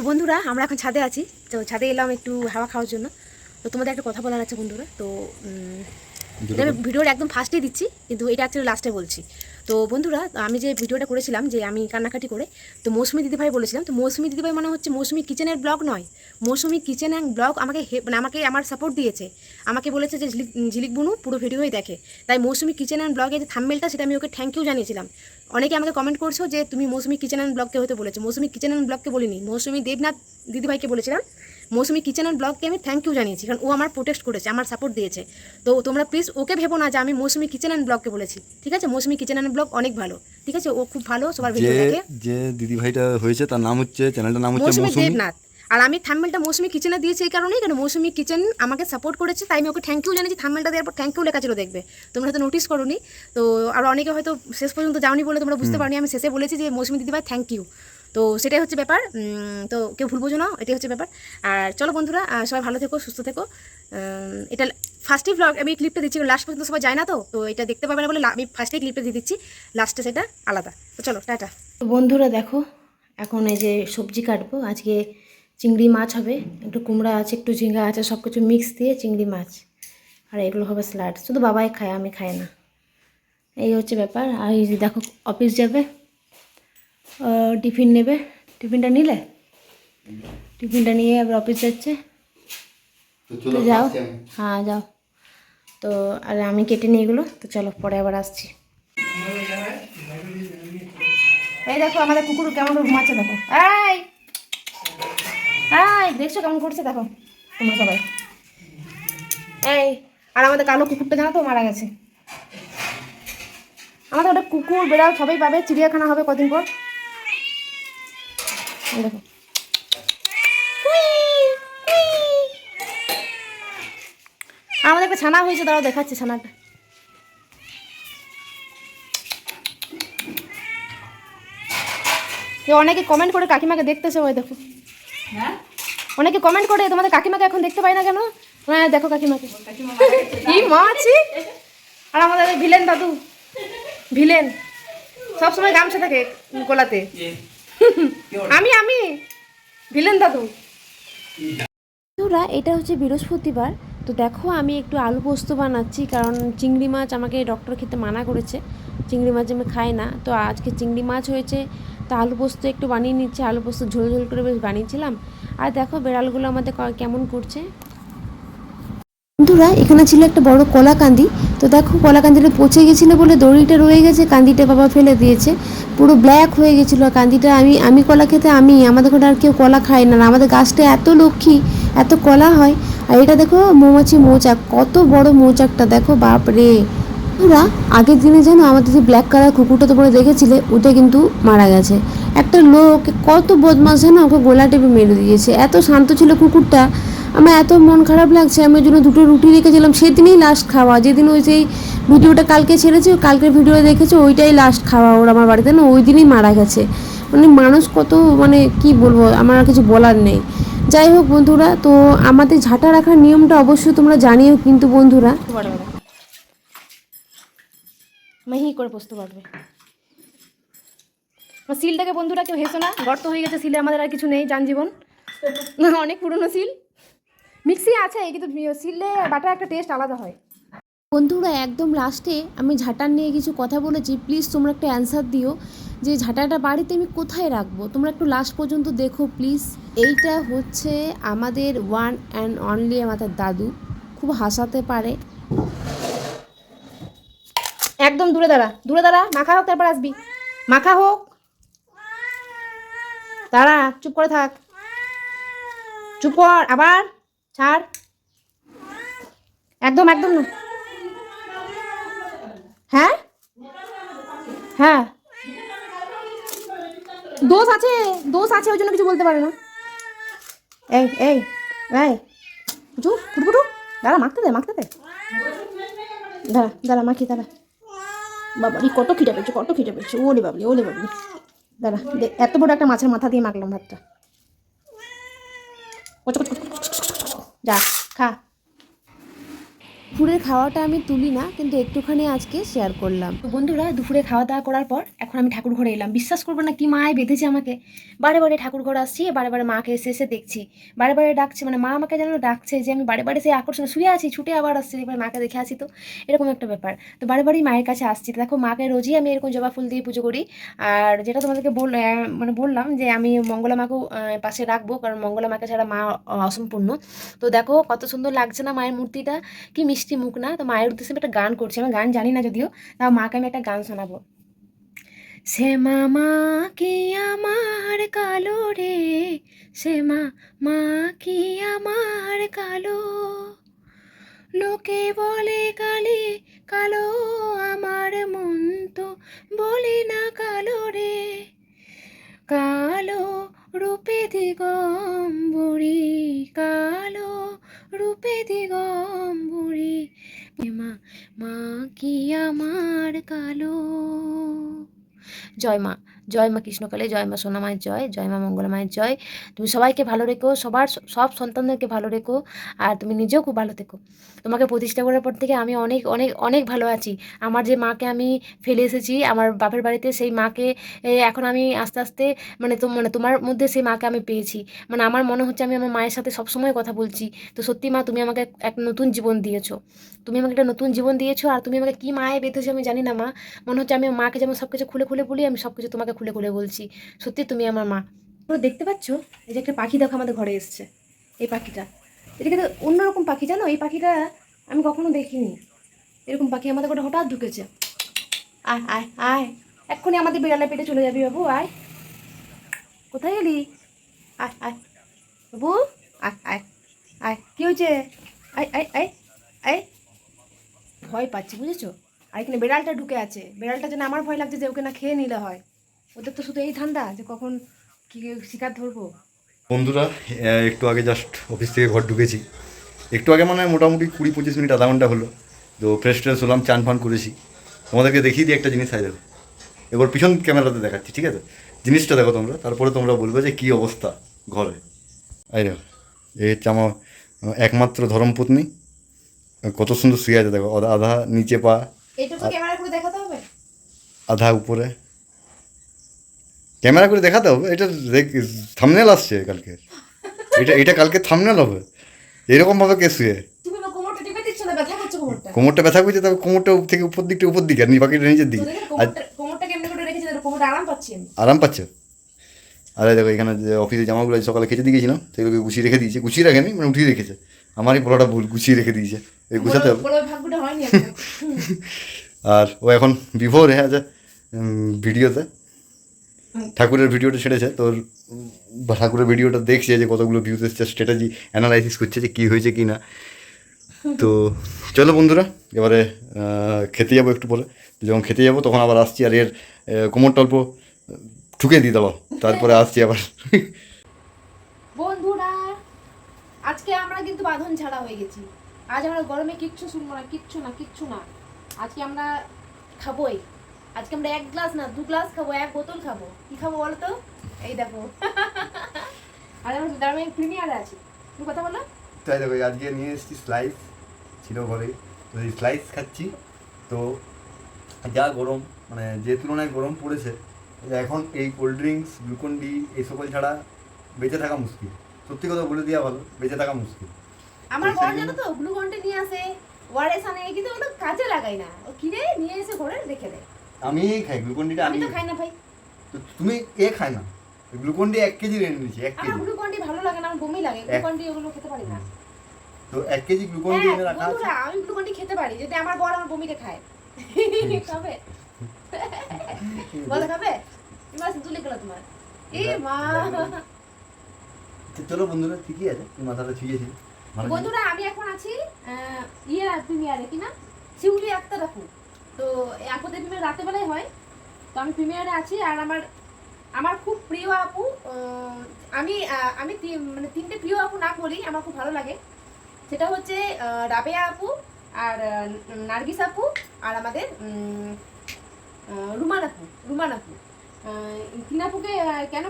তো বন্ধুরা আমরা এখন ছাদে আছি। তো ছাদে এলাম একটু হাওয়া খাওয়ার জন্য। তো তোমাদের একটা কথা বলার আছে বন্ধুরা। তো ভিডিওর একদম ফার্স্টেই দিচ্ছি কিন্তু এটা অ্যাকচুয়ালি লাস্টে বলছি। তো বন্ধুরা, আমি যে ভিডিওটা করেছিলাম যে আমি কান্নাকাটি করে, তো মৌসুমি দিদিভাই বলেছিলাম তো মৌসুমি দিদিভাই মানে হচ্ছে মৌসুমি কিচেনের ব্লগ নয়। মৌসুমি কিচেন অ্যান্ড ব্লগ আমাকে মানে আমাকে আমার সাপোর্ট দিয়েছে। আমাকে বলেছে যে ঝিলিক ঝিলিক বুনু, পুরো ভিডিওই দেখে। তাই মৌসুমি কিচেন অ্যান্ড ব্লগের যে থাম্বেলটা সেটা আমি ওকে থ্যাংক ইউ জানিয়েছিলাম। অনেকে আমাকে কমেন্ট করছ যে তুমি মৌসুমি কিচেন অ্যান্ড ব্লগকে হতে বলেছ। মৌসুমি কিচেন অ্যান্ড ব্লগকে বলিনি, মৌসুমি দেবনাথ দিদিভাইকে বলেছিলাম মৌসুমি কিচেন অ্যান্ড ব্লগকে আমি থ্যাংক ইউ জানিয়েছি কারণ ও আমার প্রোটেস্ট করেছে আমার সাপোর্ট দিয়েছে। তো তোমরা প্লিজ ওকে ভেবো না যে আমি মৌসুমি কিচেন অ্যান্ড ব্লগকে বলেছি। ঠিক আছে? মৌসুমি কিচেন অ্যান্ড ব্লগ অনেক ভালো। ঠিক আছে? ও খুব ভালো সবার ভিডিও দেখে যে দিদি ভাইটা হয়েছে তার নাম হচ্ছে চ্যানেলটার নাম হচ্ছে মৌসুমি দেবনাথ। আর আমি থাম্বেলটা মৌসুমি কিচেনে দিয়েছি এই কারণেই কেন মৌসুমি কিচেন আমাকে সাপোর্ট করেছে তাই আমি ওকে থ্যাংক ইউ জানিয়েছি। থাম্বেলটা দেওয়ার পর থ্যাংক ইউ লেখা ছিল দেখবে। তোমরা হয়তো নোটিস করোনি। তো আর অনেকে হয়তো শেষ পর্যন্ত যাওনি বলে তোমরা বুঝতে পারনি। আমি শেষে বলেছি যে মৌসুমি দিদিভাই থ্যাংক ইউ তো সেটাই হচ্ছে ব্যাপার। তো কেউ ভুল বোঝো না, এটাই হচ্ছে ব্যাপার। আর চলো বন্ধুরা সবাই ভালো থেকো, সুস্থ থেকো। এটা ফার্স্টই ব্লগ আমি ক্লিপটা দিচ্ছি লাস্ট পর্যন্ত সবাই যায় না তো? তো এটা দেখতে পাবে না বলে আমি ফার্স্টেই ক্লিপটা দিয়ে দিচ্ছি লাস্টে সেটা আলাদা। তো চলো, টাটা। তো বন্ধুরা দেখো, এখন এই যে সবজি কাটবো, আজকে চিংড়ি মাছ হবে, একটু কুমড়া আছে, একটু ঝিঙ্গা আছে সব কিছু মিক্স দিয়ে চিংড়ি মাছ। আর এগুলো হবে স্যালাড শুধু বাবাই খায়, আমি খাই না। এই হচ্ছে ব্যাপার, আর এই দেখো অফিস যাবে। টিফিন নেবে। টিফিনটা নিলে? টিফিনটা নিয়ে আবার অফিস যাচ্ছে। তো যাও। হ্যাঁ যাও। তো আর আমি কেটে নিয়ে এগুলো। তো চলো পরে আবার আসছি। এই দেখো আমাদের কুকুর কেমন করে ঘুমাচ্ছে দেখো। এই! এই দেখছ কেমন করছে দেখো। তোমরা সবাই। এই আর আমাদের কালো কুকুরটা জানো তো মারা গেছে। আমাদের ওটা কুকুর বেড়াল সবাই পাবে। চিড়িয়াখানা হবে কদিন পর। দেখো আমাদের একটা ছানা হয়েছে দাঁড়াও দেখাচ্ছি ছানাটা অনেকে কমেন্ট করে কাকিমাকে দেখতেছে ওই দেখো। অনেকে কমেন্ট করে তোমাদের কাকিমাকে এখন দেখতে পাই না কেন? হ্যাঁ দেখো কাকিমাকে। কি মা আছি আর আমাদের ভিলেন দাদু ভিলেন। সবসময় গামছা থাকে গোলাতে। আমি আমি। ভিলেন দাদু। বন্ধুরা, এটা হচ্ছে বৃহস্পতিবার। তো দেখো, আমি একটু আলু পোস্ত বানাচ্ছি, কারণ চিংড়ি মাছ আমাকে ডক্টর খেতে মানা করেছে। চিংড়ি মাছ আমি খাই না। তো আজকে চিংড়ি মাছ হয়েছে, তো আলু পোস্ত একটু বানিয়ে নিচ্ছি। আলু পোস্ত ঝোল ঝোল করে বেশ বানিয়েছিলাম। আর দেখো, বেড়ালগুলো আমাদের কেমন করছে? বন্ধুরা, এখানে ছিল একটা বড় কলা কান্দি তো দেখো কলা কান্দিটা পচে গেছিল বলে দড়িটা রয়ে গেছে, কান্দিটা বাবা ফেলে দিয়েছে। পুরো ব্ল্যাক হয়ে গেছিল কান্দিটা। আমি আমি কলা খেতে আমি, আমাদের ঘরে আর কেউ কলা খায় না। আমাদের গাছটা এত লক্ষ্মী, এত কলা হয়। আর এটা দেখো, মৌমাছি মৌচাক, কত বড় মৌচাকটা, দেখো বাপ রে ওরা আগের দিনে যেন আমাদের যে ব্ল্যাক কালার কুকুরটা তো তোমরা দেখেছিলে, ওটা কিন্তু মারা গেছে। একটা লোক কত বদমাস যেন ওকে গোলা টেপে মেরে দিয়েছে। এত শান্ত ছিল কুকুরটা। আমার এত মন খারাপ লাগছে, আমি ওই জন্য দুটো রুটি রেখেছিলাম। সেদিনই লাস্ট খাওয়া। যেদিন ওই সেই ভিডিওটা কালকে ছেড়েছে কালকের ভিডিও দেখেছে, ওইটাই লাস্ট খাওয়া ওর আমার বাড়িতে। না ওই দিনই মারা গেছে। মানে মানুষ কত মানে কি বলব, আমার আর কিছু বলার নেই। যাই হোক বন্ধুরা, তো আমাদের ঝাঁটা রাখার নিয়মটা অবশ্যই তোমরা জানিও কিন্তু বন্ধুরা। মেহি করে বসতে পারবে সিলটাকে বন্ধুরা কেউ হেসো না, গর্ত হয়ে গেছে, সিলে আমাদের আর কিছু নেই যান জীবন অনেক পুরনো সিল। মিক্সি আছে কিন্তু সিলে বাটার একটা টেস্ট আলাদা হয়। বন্ধুরা একদম লাস্টে আমি ঝাঁটার নিয়ে কিছু কথা বলেছি প্লিজ তোমরা একটা অ্যান্সার দিও যে ঝাঁটাটা বাড়িতে আমি কোথায় রাখব? তোমরা একটু লাস্ট পর্যন্ত দেখো প্লিজ এইটা হচ্ছে আমাদের ওয়ান অ্যান্ড অনলি আমাদের দাদু খুব হাসাতে পারে। একদম দূরে দাঁড়া দূরে দাঁড়া মাখা হোক তারপর আসবি। মাখা হোক। দাঁড়া চুপ করে থাক। চুপ কর আবার। ছাড়। একদম একদম না। হ্যাঁ? হ্যাঁ। দোষ আছে দোষ আছে, ওই জন্য কিছু বলতে পারে না। এই এই এই। চুপ ফুটফুটু দাঁড়া, মাখতে দে মাখতে দে। দাঁড়া দাঁড়া, মাখি, দাঁড়া। বাবারি কত খিটে পেয়েছে, কত খিটে পেয়েছে। ওলে বাবলি ওলে বাবলি দাঁড়া এত বড় একটা মাছের মাথা দিয়ে মাখলাম ভাতটা। কচ কচ อยากค่ะ দুপুরের খাওয়াটা আমি তুলি না, কিন্তু একটুখানি আজকে শেয়ার করলাম। তো বন্ধুরা, দুপুরে খাওয়া দাওয়া করার পর এখন আমি ঠাকুর ঘরে এলাম। বিশ্বাস করব না, কি মায় বেঁধেছে আমাকে। বারে বারে ঠাকুর ঘরে আসছি, বারে বারে মাকে এসে এসে দেখছি। বারে বারে ডাকছে মানে মা আমাকে যেন ডাকছে যে আমি বারে বারে সেই আকর্ষণে শুয়ে আছি, ছুটে আবার আসছি এবার মাকে দেখে আসি তো। এরকম একটা ব্যাপার। তো বারে বারেই মায়ের কাছে আসছি। দেখো, মাকে রোজই আমি এরকম জবা ফুল দিয়ে পুজো করি। আর যেটা তোমাদেরকে বল মানে বললাম যে আমি মঙ্গলা মাকেও পাশে রাখব, কারণ মঙ্গলা মাকে ছাড়া মা অসম্পূর্ণ। তো দেখো, কত সুন্দর লাগছে না মায়ের মূর্তিটা। কি মিষ্টি মুখ না, তো মায়ের উদ্দেশ্যে একটা গান করছি। আমি গান জানি না যদিও, তাও মাকে আমি একটা গান শোনাবো। সে মামা কি আমার কালো রে? সে মা মা কি আমার কালো? লোকে বলে কালি কালো, আমার মন তো বলে না কালো রে। কালো রূপে দিগম্বরী জয় মা। জয় মা কৃষ্ণকালে, জয় মা সোনা মায়ের জয় জয় মা মঙ্গলা মায়ের জয়। তুমি সবাইকে ভালো রেখো, সবার সব সন্তানদেরকে ভালো রেখো, আর তুমি নিজেও খুব ভালো থেকো। তোমাকে প্রতিষ্ঠা করার পর থেকে আমি অনেক অনেক অনেক ভালো আছি। আমার যে মাকে আমি ফেলে এসেছি, আমার বাপের বাড়িতে সেই মাকে এখন আমি আস্তে আস্তে মানে মানে তোমার মধ্যে সেই মাকে আমি পেয়েছি। মানে আমার মনে হচ্ছে আমি আমার মায়ের সাথে সবসময় কথা বলছি। তো সত্যি মা, তুমি আমাকে এক নতুন জীবন দিয়েছ। তুমি আমাকে একটা নতুন জীবন দিয়েছ, আর তুমি আমাকে কী মায়ে বেঁধেছো আমি জানি না মা। মনে হচ্ছে আমি মাকে যেমন সব কিছু খুলে খুলে বলি, আমি সব কিছু তোমাকে খুলে খুলে বলছি, সত্যি তুমি আমার মা। তো দেখতে পাচ্ছ, এই যে একটা পাখি দেখো আমাদের ঘরে এসছে, এই পাখিটা। এটা কিন্তু অন্যরকম পাখি, জানো? এই পাখিটা আমি কখনো দেখিনি। এরকম পাখি আমাদের ঘরে হঠাৎ ঢুকেছে। আয় আয় আয়, এক্ষুনি আমাদের বিড়ালের পেটে চলে যাবি বাবু, আয়। কোথায় গেলি আয় আয়। বাবু, আয় আয় আয়। কী হয়েছে? আয় আয় আয় আয়। ভয় পাচ্ছি, বুঝেছ? আর এখানে বেড়ালটা ঢুকে আছে। বেড়ালটা যেন আমার ভয় লাগছে যে ওকে না খেয়ে নিলে হয়। ওদের তো শুধু এই ধান্দা যে কখন কি শিকার ধরবো? বন্ধুরা একটু আগে জাস্ট অফিস থেকে ঘর ঢুকেছি। একটু আগে মানে মোটামুটি কুড়ি পঁচিশ মিনিট আধা ঘণ্টা হলো। তো ফ্রেশ ট্রেশ হলাম চান ফান করেছি। তোমাদেরকে দেখিয়ে দিই একটা জিনিস আই দেখো। এবার পিছন ক্যামেরাতে দেখাচ্ছি ঠিক আছে? জিনিসটা দেখো তোমরা তারপরে তোমরা বলবে যে কী অবস্থা ঘরে। এই দেখো এই হচ্ছে আমার একমাত্র ধর্মপত্নী কত সুন্দর শুয়ে আছে দেখো আধা- নিচে পা আধা উপরে। ক্যামেরা করে দেখাতে হবে এটা থামনেল আসছে কালকে। এটা এটা কালকে থামনেল হবে। এরকমভাবে কে শুয়ে কোমরটা ব্যথা করছ তবে কোমরটা থেকে উপর দিকটা উপর দিকে আর বাকিটা নিচের দিকে। আরাম পাচ্ছি আরে দেখো এখানে যে অফিসে জামাগুলো সকালে খেতে দিয়েছিলাম সেগুলোকে গুছিয়ে রেখে দিয়েছে। গুছিয়ে রাখেনি মানে উঠিয়ে রেখেছে। আমারই বড়টা ভুল গুছিয়ে রেখে দিয়েছে। এই গুছাতে হবে। আর ও এখন বিভোর হয়ে আছে ভিডিওতে ঠাকুরের ভিডিওটা ছেড়েছে তোর ঠাকুরের ভিডিওটা দেখছে যে কতগুলো ভিউজ এসছে স্ট্র্যাটেজি অ্যানালাইসিস করছে যে কী হয়েছে কি না। তো চলো বন্ধুরা, এবারে খেতে যাব একটু পরে। যখন খেতে যাব তখন আবার আসছি আর এর কোমর টল্প ঠুকে দিয়ে দেবো, তারপরে আসছি আবার। বন্ধুরা, আজকে আমরা কিন্তু বাঁধন ছাড়া হয়ে গেছি। আজ আমরা গরমে কিচ্ছু শুনব না, কিচ্ছু না কিচ্ছু না। আজকে আমরা খাবোই। আজকে আমরা এক গ্লাস না দু গ্লাস খাব এক বোতল খাব। কি খাব বলো তো? এই দেখো। আর আমরা দাঁড়ানো প্রিমিয়ারে আছি। তুমি কথা বলো। তাই দেখো আজকে নিয়ে এসেছি স্লাইস ছিল ঘরে। তো এই স্লাইস খাচ্ছি। তো যা গরম মানে যে তুলনায় গরম পড়েছে এখন এই কোল্ড ড্রিঙ্কস গ্লুকন ডি এই সকল ছাড়া বেঁচে থাকা মুশকিল। সত্যি কথা বলে দেওয়া ভালো বেঁচে থাকা মুশকিল। আমার সেই জানো তো গ্লুকন্ডে নিয়ে আসে। ওয়ারেস আনে কিন্তু ওগুলো কাজে লাগাই না। ও কিনে নিয়ে এসে ঘরে রেখে দেয়। আমি খাই আমি তো খাই না ভাই। তো তুমি এ খায় না। এক কেজি এনে নিয়েছি এক কেজি। গ্লুকন্ডি ভালো লাগে না আমার বমি লাগে। গ্লুকন্ডি ওগুলো খেতে পারি না। তো এক কেজি হ্যাঁ, এনে রাখা আছে? আমি গ্লুকন্ডি খেতে পারি। যদি আমার বর আমার বমিকে খায়। খাবে? বলো খাবে? তুলে গেল তোমার। এ মা। চলো বন্ধুরা ঠিকই আছে। মাথাটা ছুঁয়েছি। বন্ধুরা আমি এখন আছি ইয়ে প্রিমিয়ারে কি না? শিউলি আক্তার আপু। তো আপুদের প্রিমিয়ার রাতে বেলায় হয়। তো আমি প্রিমিয়ারে আছি আর আমার আমার খুব প্রিয় আপু আমি আমি মানে তিনটে প্রিয় আপু না বলি, আমার খুব ভালো লাগে। সেটা হচ্ছে রাবেয়া আপু আর নার্গিস আপু আর আমাদের রুমান আপু রুমান আপু। তিন আপুকে কেন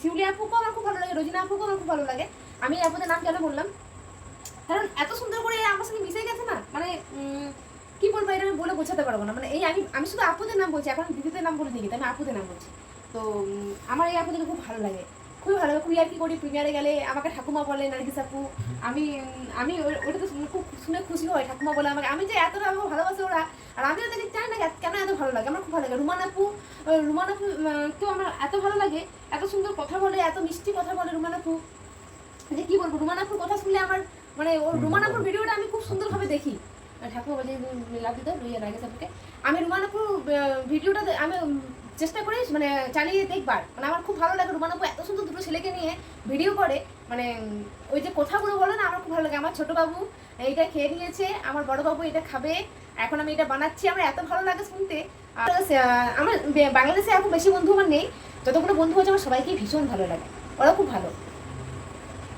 শিউলি আপুকেও আমার খুব ভালো লাগে, রোজিনা আপুকেও আমার খুব ভালো লাগে। আমি আপুদের নাম কেন বললাম? কারণ এত সুন্দর করে আমার সঙ্গে মিশে গেছে না মানে কি বলব, এটা আমি বলে বোঝাতে পারব না। মানে এই আমি আমি শুধু আপুদের নাম বলছি, এখন দিদিদের নাম বলে দিই আমি আপুদের নাম বলছি। তো আমার এই আপুদেরকে খুব ভালো লাগে। খুবই ভালো লাগে। আর কি করি প্রিমিয়ারে গেলে আমাকে ঠাকুমা বলে, নার্গিস আপু। আমি আমি ওটা তো খুব, শুনে খুশি হয়, ঠাকুমা বলে আমাকে। আমি যে এতটা আমাকে ভালোবাসে ওরা, আর আমি ওদেরকে জানি না কেন এত ভালো লাগে। আমার খুব ভালো লাগে। রুমান আপু রুমান আপু কেউ আমার এত ভালো লাগে, এত সুন্দর কথা বলে, এত মিষ্টি কথা বলে রুমান আপু। যে কি বলব রুমানাপুর কথা শুনলে আমার মানে ওর রুমানাপুর ভিডিওটা আমি খুব সুন্দরভাবে দেখি। ঠাকুর বলে লাভ দিতে রুইয়া লাগে সাপুকে আমি রুমানাপুর ভিডিওটা আমি চেষ্টা করি মানে চালিয়ে দেখবার। মানে আমার খুব ভালো লাগে রুমানাপুর এত সুন্দর দুটো ছেলেকে নিয়ে ভিডিও করে। মানে ওই যে কথাগুলো বলে না, আমার খুব ভালো লাগে। আমার ছোট বাবু, এইটা খেয়ে নিয়েছে, আমার বড় বাবু এটা খাবে। এখন আমি এটা বানাচ্ছি, আমার এত ভালো লাগে শুনতে। আর আমার বাংলাদেশে এখন বেশি বন্ধু আমার নেই। যতগুলো বন্ধু আছে, আমার সবাইকেই ভীষণ ভালো লাগে। ওরা খুব ভালো।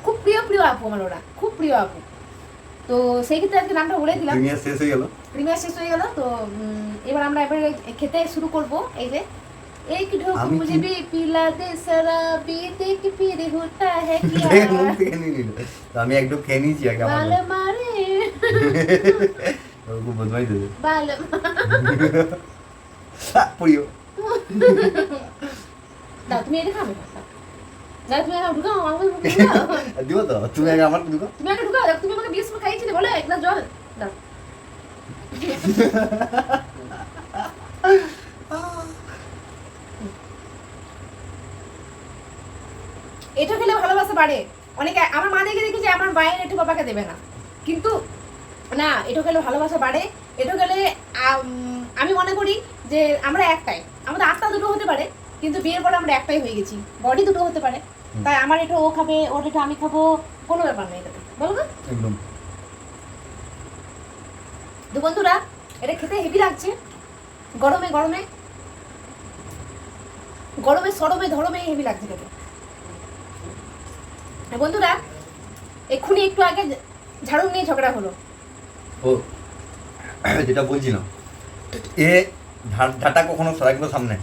খুব প্রিয় প্রিয় আপু আমার ওরা। খুব প্রিয় আপু। তো সেই ক্ষেত্রে আজকে নামটা বলে দিলাম প্রিমিয়ার শেষ হয়ে গেল প্রিমিয়ার শেষ হয়ে গেল তো উম, এবার আমরা এবারে খেতে শুরু করব এই যে एक ढोक আমি मुझे কি- भी पिला दे शराबी देख फिर होता है क्या দেখে মুখ থেকে নিয়ে নিল তো আমি একটু খেয়ে নিয়েছি আগে আমার बाल मारे ও খুব বদমাই দেবে बाल প্রিয় দাও তুমি এটা খাবে না দাও তুমি এটা ঢুকাও আমাকে ঢুকাও দিব তো তুমি আগে আমার দুটো তুমি আগে ঢুকাও দেখো, তুমি বিয়ের বলে এক গ্লাস জল দাও এটা খেলে ভালোবাসা বাড়ে। অনেকে আমার মা দেখে আমার মায়ের একটু বাবাকে দেবে না। কিন্তু না এটা খেলে ভালোবাসা বাড়ে। এটা গেলে আমি মনে করি যে আমরা একটাই। আমাদের আত্মা দুটো হতে পারে কিন্তু বিয়ের পরে আমরা একটাই হয়ে গেছি। বডি দুটো হতে পারে। তাই আমার এটা ও খাবে ওর এটা আমি খাব কোনো ব্যাপার নেই এটাতে। বলো একদম। তো বন্ধুরা এটা খেতে হেভি লাগছে। গরমে গরমে। গরমে সরমে ধরমে হেভি লাগছে খেতে। বন্ধুরা এক্ষুনি একটু আগে ঝাড়ু নিয়ে ঝগড়া হলো। ও যেটা বলছি না এ ঝাঁটা কখনো রাখবে সামনে?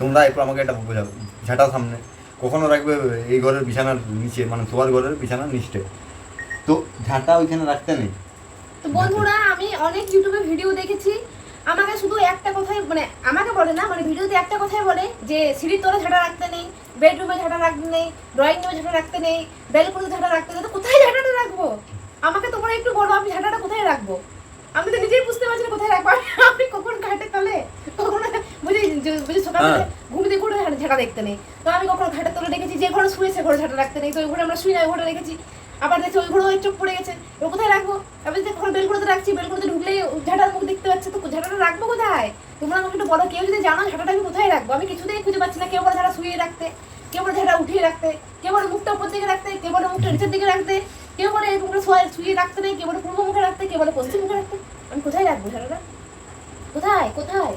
তোমরা একটু আমাকে এটা বোঝাও। ঝাঁটা সামনে। কখনো রাখবে এই ঘরের বিছানার নিচে মানে শোয়ার ঘরের বিছানার নিচে? তো ঝাঁটা ওইখানে রাখতে নেই। তো বন্ধুরা আমি অনেক ইউটিউবে ভিডিও দেখেছি। আমাকে শুধু একটা কথাই মানে আমাকে বলে না মানে ভিডিওতে একটা কথাই বলে যে সিঁড়ির তলে ঝাঁটা রাখতে নেই বেডরুমে ঝাঁটা রাখতে নেই ড্রয়িং রুমে ঝাঁটা রাখতে নেই ব্যালকনিতে ঝাঁটা রাখতে নেই তো কোথায় ঝাঁটাটা রাখব? আমাকে তোমরা একটু বলো আমি ঝাঁটাটা কোথায় রাখব? আমি তো নিজেই বুঝতে পারছি না কোথায় রাখব। আমি- কখন ঘাটে তলে কখন বুঝি বুঝি সকালে হ্যাঁ। ঘুম দিয়ে করে ঝাঁটা দেখতে নেই। তো আমি কখন ঘাটের তলে রেখেছি যে ঘরে শুয়েছে ঘরে ঝাঁটা রাখতে নেই। তো ওই ঘরে আমরা শুই না ওই ঘরে রেখেছি। আবার দেখছি ওই ওই চোখ পড়ে গেছে। এবার কোথায় রাখব? আমি যে ঘরে বেলকুড়িতে রাখছি বেলকুড়িতে ঢুকলেই ঝাঁটার মুখ দেখতে পাচ্ছে। তো ঝাঁটাটা রাখব কোথায়? তোমরা আমাকে একটু বলো, কেউ যদি জানো ঝাঁটাটা আমি কোথায় রাখব? আমি কিছুতেই খুঁজে পাচ্ছি না, কেউ বলে ঝাঁটা শুয়ে রাখতে, কেউ বলে ঝাঁটা উঠিয়ে রাখতে, কেউ বলে মুখটা উপর দিকে রাখতে, কেউ বলে মুখটা নিচের দিকে রাখতে, কেউ বলে এরকম শুয়ে শুয়ে রাখতে নেই, কেউ বলে পূর্ব মুখে রাখতে, কেউ বলে পশ্চিম মুখে রাখতে। আমি কোথায় রাখব ঝাঁটাটা? কোথায়? কোথায়?